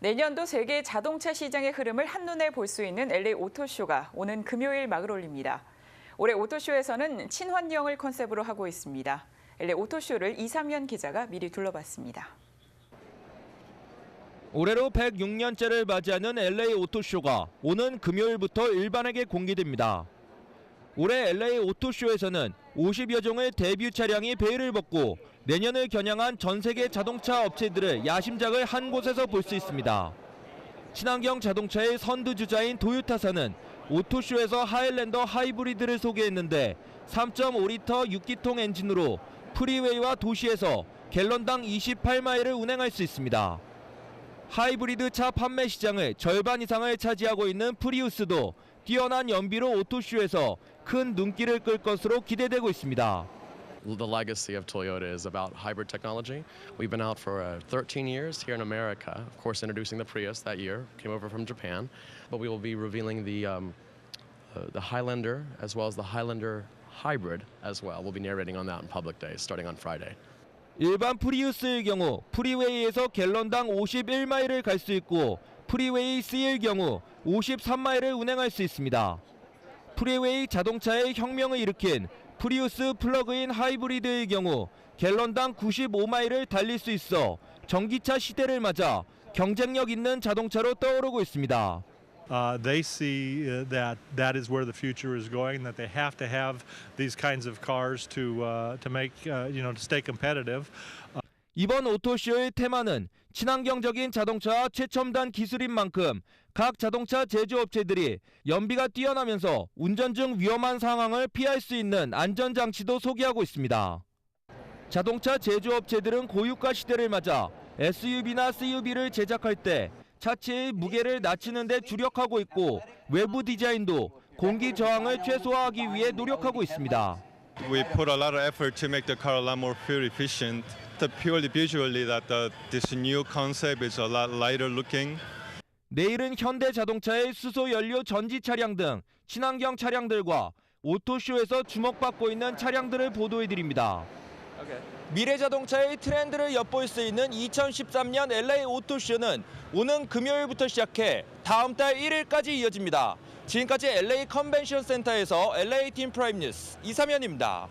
내년도 세계 자동차 시장의 흐름을 한눈에 볼 수 있는 LA 오토쇼가 오는 금요일 막을 올립니다. 올해 오토쇼에서는 친환경을 컨셉으로 하고 있습니다. LA 오토쇼를 이삼현 기자가 미리 둘러봤습니다. 올해로 106년째를 맞이하는 LA 오토쇼가 오는 금요일부터 일반에게 공개됩니다. 올해 LA 오토쇼에서는 50여 종의 데뷔 차량이 베일을 벗고 내년을 겨냥한 전 세계 자동차 업체들의 야심작을 한 곳에서 볼 수 있습니다. 친환경 자동차의 선두주자인 도요타사는 오토쇼에서 하일랜더 하이브리드를 소개했는데 3.5리터 6기통 엔진으로 프리웨이와 도시에서 갤런당 28마일을 운행할 수 있습니다. 하이브리드 차 판매 시장의 절반 이상을 차지하고 있는 프리우스도 뛰어난 연비로 오토쇼에서 큰 눈길을 끌 것으로 기대되고 있습니다. The legacy of Toyota is about hybrid technology. We've been out for uh, 13 years here in America, of course, introducing the Prius that year, came over from Japan. But we will be revealing the, um, uh, the Highlander as well as the Highlander hybrid as well. We'll be narrating on that in public days starting on Friday. 일반 프리우스의 경우 프리웨이에서 갤런당 51마일을 갈 수 있고 프리웨이 C의 경우 53마일을 운행할 수 있습니다. 프리웨이 자동차의 혁명을 일으킨 프리우스 플러그인 하이브리드의 경우 갤런당 95마일을 달릴 수 있어 전기차 시대를 맞아 경쟁력 있는 자동차로 떠오르고 있습니다. Uh, they see uh, that that is where the future is going. That they have to have these kinds of cars to uh, to make uh, you know to stay competitive. 이번 오토쇼의 테마는 친환경적인 자동차와 최첨단 기술인 만큼 각 자동차 제조업체들이 연비가 뛰어나면서 운전 중 위험한 상황을 피할 수 있는 안전장치도 소개하고 있습니다. 자동차 제조업체들은 고유가 시대를 맞아 SUV나 CUV를 제작할 때 차체의 무게를 낮추는 데 주력하고 있고 외부 디자인도 공기 저항을 최소화하기 위해 노력하고 있습니다. We put a lot of effort to make the car a lot more fuel efficient. Purely visually that the, this new concept is a lot lighter looking. 내일은 현대 자동차의 수소 연료 전지 차량 등 친환경 차량들과 오토쇼에서 주목받고 있는 차량들을 보도해 드립니다. 미래 자동차의 트렌드를 엿볼 수 있는 2013년 LA 오토쇼는 오는 금요일부터 시작해 다음 달 1일까지 이어집니다. 지금까지 LA 컨벤션 센터에서 LA 팀 프라임 뉴스 이삼현입니다.